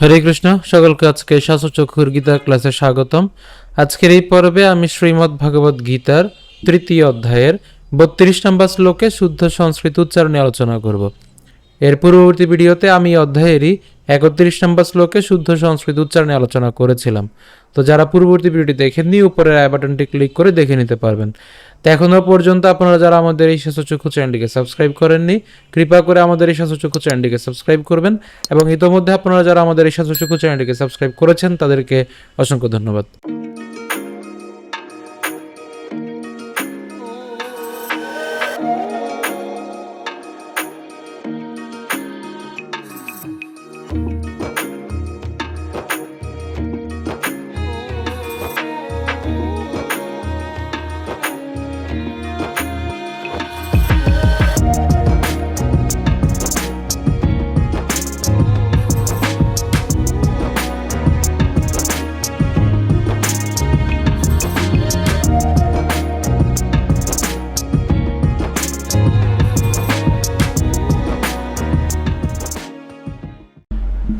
হরে কৃষ্ণ, সকলকে আজকে শাসচক্ষুর গীতার ক্লাসে স্বাগতম। আজকের এই পর্বে আমি শ্রীমদ্ ভাগবত গীতার তৃতীয় অধ্যায়ের বত্রিশ নম্বর শ্লোকে শুদ্ধ সংস্কৃত উচ্চারণে আলোচনা করব। এর পূর্ববর্তী ভিডিওতে আমি অধ্যায়েরই একত্রিশ নম্বর শ্লোকে শুদ্ধ সংস্কৃত উচ্চারণে আলোচনা করেছিলাম। তো যারা পূর্ববর্তী ভিডিওটি দেখেননি উপরের আই বাটনটি ক্লিক করে দেখে নিতে পারবেন। তো এখনও পর্যন্ত আপনারা যারা আমাদের এই শাসচক্ষু চ্যানেলটিকে সাবস্ক্রাইব করেননি, কৃপা করে আমাদের এই শাসচক্ষু চ্যানেলটিকে সাবস্ক্রাইব করবেন এবং ইতোমধ্যে আপনারা যারা আমাদের এই শাসচক্ষু চ্যানেলটিকে সাবস্ক্রাইব করেছেন, তাদেরকে অসংখ্য ধন্যবাদ।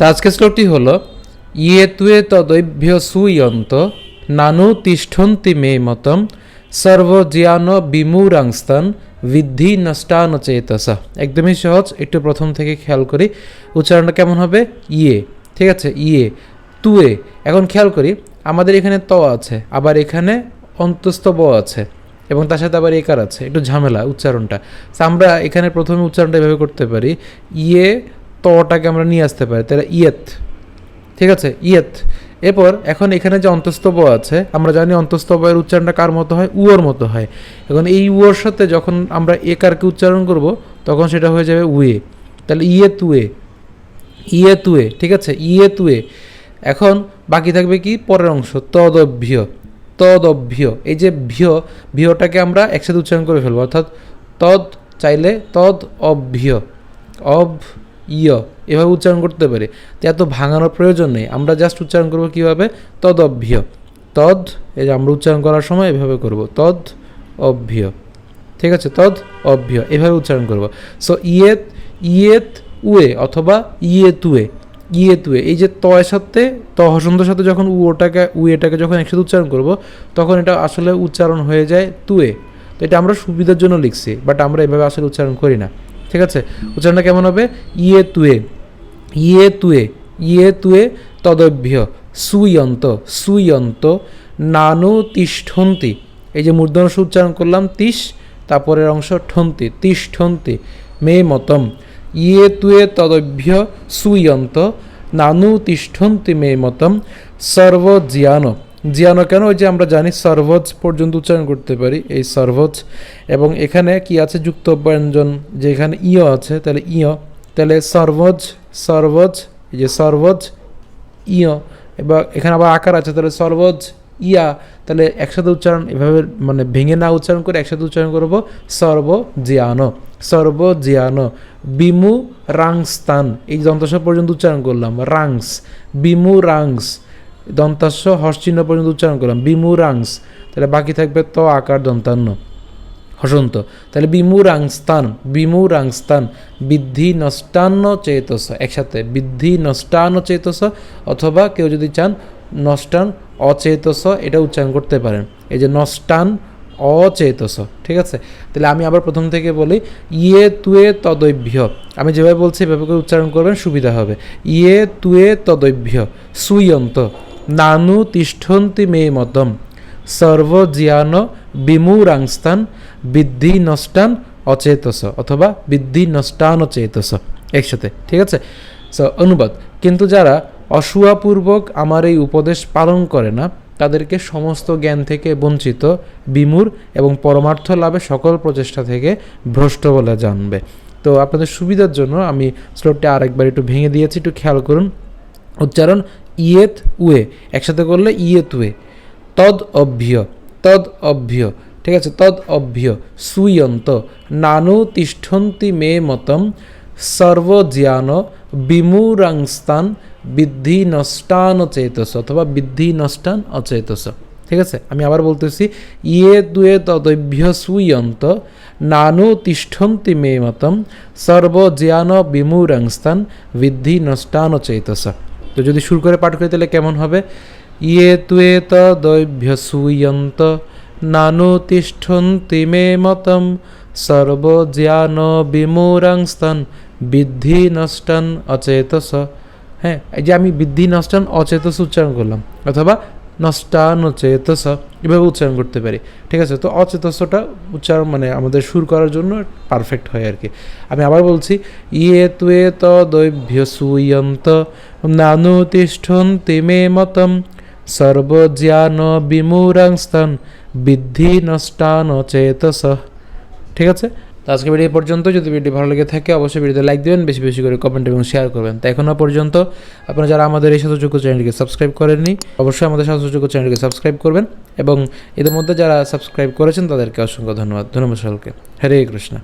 তা আজকের শ্লোকটি হল ইয়ে তুয়ে তদৈভ্য সুয়ন্ত, নানু তিষ্ঠন্তি মে মতম সর্বজিয়ান বিমূরাংস্তান বিদ্ধি নষ্টান চেতসা। একদমই সহজ, একটু প্রথম থেকে খেয়াল করি। উচ্চারণটা কেমন হবে? ইয়ে। ঠিক আছে ইয়ে। তুয়ে। এখন খেয়াল করি, আমাদের এখানে ত আছে, আবার এখানে অন্তস্থ ব আছে, এবং তার সাথে আবার একার আছে, একটু ঝামেলা উচ্চারণটা। আমরা এখানে প্রথমে উচ্চারণটা এভাবে করতে পারি ইয়ে তটাকে আমরা নিয়ে আসতে পারি, তাহলে ইয়েত। ঠিক আছে? ইয়েত। এরপর এখন এখানে যে অন্তস্তব আছে, আমরা জানি অন্তস্তবের উচ্চারণটা কার মতো হয়? উয়োর মতো হয়। এখন এই উয়োর সাথে যখন আমরা একারকে উচ্চারণ করব, তখন সেটা হয়ে যাবে উয়ে। তাহলে ইয়ে তুয়ে ইয়ে তুয়ে ঠিক আছে? ইয়ে তুয়ে এখন বাকি থাকবে কি? পরের অংশ। তদভ্য। তদভ্য। এই যে ভ্য, ভ্যটাকে আমরা একসাথে উচ্চারণ করে ফেলব। অর্থাৎ তদ চাইলে তদ অভ্য অভ ইয়, এভাবে উচ্চারণ করতে পারি। তো এত ভাঙানোর প্রয়োজন নেই। আমরা জাস্ট উচ্চারণ করব কীভাবে? তদ অভ্য তদ, এই যে আমরা উচ্চারণ করার সময় এভাবে করব। তদ অভ্য ঠিক আছে? তদ অভ্য এভাবে উচ্চারণ করব। সো ইয়েত ইয়েত উয়ে অথবা ইয়ে তুয়ে ইয়ে তুয়ে এই যে তয়ের সাথে, ত সাথে যখন উয়োটাকে, উয়েটাকে যখন একসাথে উচ্চারণ করব, তখন এটা আসলে উচ্চারণ হয়ে যায় তুয়ে। তো এটা আমরা সুবিধার জন্য লিখছি বাট আমরা এভাবে আসলে উচ্চারণ করি না। ঠিক আছে? উচ্চারণটা কেমন হবে? ইয়ে তুয়ে। ইয়ে তুয়ে। ইয়ে তুয়ে তদভ্য। সুয়ন্ত। সুয়ন্ত। নানু তিষ্ঠন্তি। এই যে মূর্ধন্য সু উচ্চারণ করলাম, তিস, তারপরের অংশ ঠন্তি, তিষ্ঠন্তি। মে মতম। ইয়ে তুয়ে তদভ্য। সুয়ন্ত। নানু তিষ্ঠন্তি মে মতম। সর্বজিয়ান জিয়ানো কেন? ওই যে আমরা জানি সর্বজ পর্যন্ত উচ্চারণ করতে পারি, এই সর্বজ এবং এখানে কি আছে যুক্ত ব্যঞ্জন? যে এখানে ইয় আছে, তাহলে ইয়। তাহলে সর্বজ সর্বজ এই যে সর্বজ ইয়। এবার এখানে আবার আকার আছে, তাহলে সর্বজ ইয়া। তাহলে একসাথে উচ্চারণ এভাবে মানে ভেঙে না উচ্চারণ করে একসাথে উচ্চারণ করব সর্ব জিয়ানো সর্ব জিয়ানো বিমু রাংস্তান। এই দন্তস্ব পর্যন্ত উচ্চারণ করলাম, রাংস। বিমু রাংস। দন্তাস্য, হর্ষচিহ্ন পর্যন্ত উচ্চারণ করলাম। বিমু রাংস তাহলে বাকি থাকবে ত, আকার, দন্তান্ন। হসন্ত, তাহলে বিমুরাংস্তান বিমুরাংস্তান বিদ্ধি নষ্টান্ন চেতস, একসাথে বিদ্ধি নষ্টান্ন চেতস, অথবা কেউ যদি চান নষ্টান, অচেতস, এটা উচ্চারণ করতে পারেন। এই যে নষ্টান, অচেতস, ঠিক আছে? তাহলে আমি আবার প্রথম থেকে বলি ইয়ে তুয়ে তদৈভ্য। আমি যেভাবে বলছি, এভাবে করে উচ্চারণ করবেন, সুবিধা হবে। ইয়ে তুয়ে তদৈভ্য, সুয়ন্ত। নানু তিষ্ঠন্তি মে মতম সর্বজিয়ান বিমূরাংস্তান বিদ্ধি নষ্টান অচেতস, অথবা বিদ্ধি নষ্টান অচেতস একসাথে, ঠিক আছে? অনুবাদ। কিন্তু যারা অসুয়াপূর্বক আমার এই উপদেশ পালন করে না, তাদেরকে সমস্ত জ্ঞান থেকে বঞ্চিত বিমূর এবং পরমার্থ লাভে সকল প্রচেষ্টা থেকে ভ্রষ্ট বলে জানবে। তো আপনাদের সুবিধার জন্য আমি শ্লোকটি আরেকবার একটু ভেঙে দিয়েছি, একটু খেয়াল করুন। উচ্চারণ ইয়েত উয়ে, একসাথে করলে ইয়েত উয়ে। তদ অভ্য তদ অভ্য ঠিক আছে, তদ অভ্য সুয়ন্ত, নানু তিষ্ঠন্তি মে মতম, সর্বজ্ঞান বিমূরাংস্তান বিদ্ধি নষ্টান চেতস অথবা বিদ্ধি নষ্টান অচেতস। ঠিক আছে, আমি আবার বলতেছি ইয়ে দুয়ে তদভ্য সুয়ন্ত, নানু তিষ্ঠন্তি মে মতম, সর্বজ্ঞান বিমূরাংস্তান বিদ্ধি নষ্টান চেতস তো যদি সুর করে পাঠ করি তাহলে কেমন হবে? ইয়ে তুয়ে ত দৈভ্য সুয়ন্ত, নানু তিষ্ঠন্তি মে মতম সর্বজ্ঞান বিমূরাংস্তন বিদ্ধি নষ্টন অচেতস। হ্যাঁ এই যে আমি বিদ্ধি নষ্টন অচেতস উচ্চারণ করলাম, অথবা নষ্টানুচেতস এভাবে উচ্চারণ করতে পারি। ঠিক আছে? তো অচেতসটা উচ্চারণ মানে আমাদের সুর করার জন্য পারফেক্ট হয় আর কি। আমি আবার বলছি ইয়ে তুয়ে ত দৈভ্য সুয়ন্ত, নানু তিষ্ঠন্তি মে মতম, সর্বজ্ঞান বিমূরাংস্তন বিদ্ধি নষ্টানুচেতস ঠিক আছে? তো আজকে ভিডিও পর্যন্ত। যদি ভিডিও ভালো লেগে থাকে, অবশ্যই ভিডিওতে লাইক দেবেন, বেশি বেশি করে কমেন্ট এবং শেয়ার করবেন। তো এখনও পর্যন্ত আপনারা যারা আমাদের এই সাথযোগ্য চ্যানেলকে সাবস্ক্রাইব করেননি, অবশ্যই আমাদের সাথযোগ্য চ্যানেলকে সাবস্ক্রাইব করবেন এবং এদের মধ্যে যারা সাবস্ক্রাইব করেছেন, তাদেরকে অসংখ্য ধন্যবাদ। ধন্যবাদ সকলকে। হরে কৃষ্ণ।